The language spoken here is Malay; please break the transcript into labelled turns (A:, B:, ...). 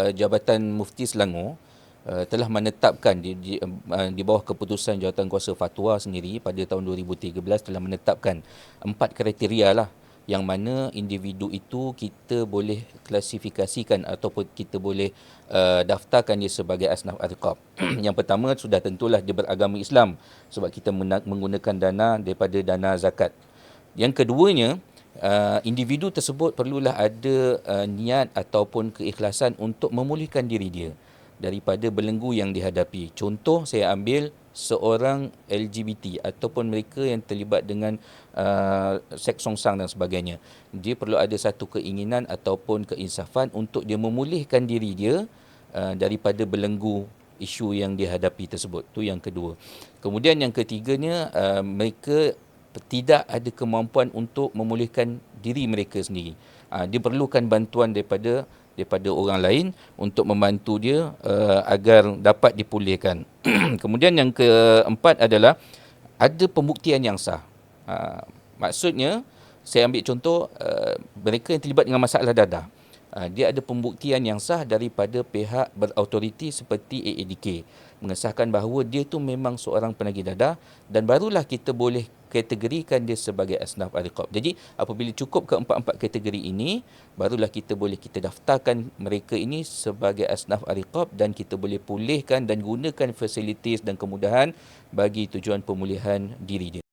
A: uh, Jabatan Mufti Selangor uh, telah menetapkan di, di, uh, di bawah keputusan Jawatan Kuasa Fatwa sendiri pada tahun 2013 telah menetapkan empat kriteria lah yang mana individu itu kita boleh klasifikasikan ataupun kita boleh uh, daftarkan dia sebagai asnaf arqab. yang pertama sudah tentulah dia beragama Islam sebab kita menggunakan dana daripada dana zakat. Yang keduanya uh, individu tersebut perlulah ada uh, niat ataupun keikhlasan untuk memulihkan diri dia daripada belenggu yang dihadapi. Contoh saya ambil seorang LGBT ataupun mereka yang terlibat dengan uh, seks songsang dan sebagainya. Dia perlu ada satu keinginan ataupun keinsafan untuk dia memulihkan diri dia uh, daripada belenggu isu yang dihadapi tersebut. Itu yang kedua. Kemudian yang ketiganya uh, mereka tidak ada kemampuan untuk memulihkan diri mereka sendiri. Uh, dia perlukan bantuan daripada daripada orang lain untuk membantu dia uh, agar dapat dipulihkan. Kemudian yang keempat adalah ada pembuktian yang sah. Uh, maksudnya saya ambil contoh mereka yang terlibat dengan masalah dadah. Uh, dia ada pembuktian yang sah daripada pihak berautoriti seperti AADK mengesahkan bahawa dia tu memang seorang penagih dadah dan barulah kita boleh kategorikan dia sebagai asnaf ariqab. Jadi apabila cukup keempat-empat kategori ini, barulah kita boleh kita daftarkan mereka ini sebagai asnaf ariqab dan kita boleh pulihkan dan gunakan fasilitis dan kemudahan bagi tujuan pemulihan diri dia.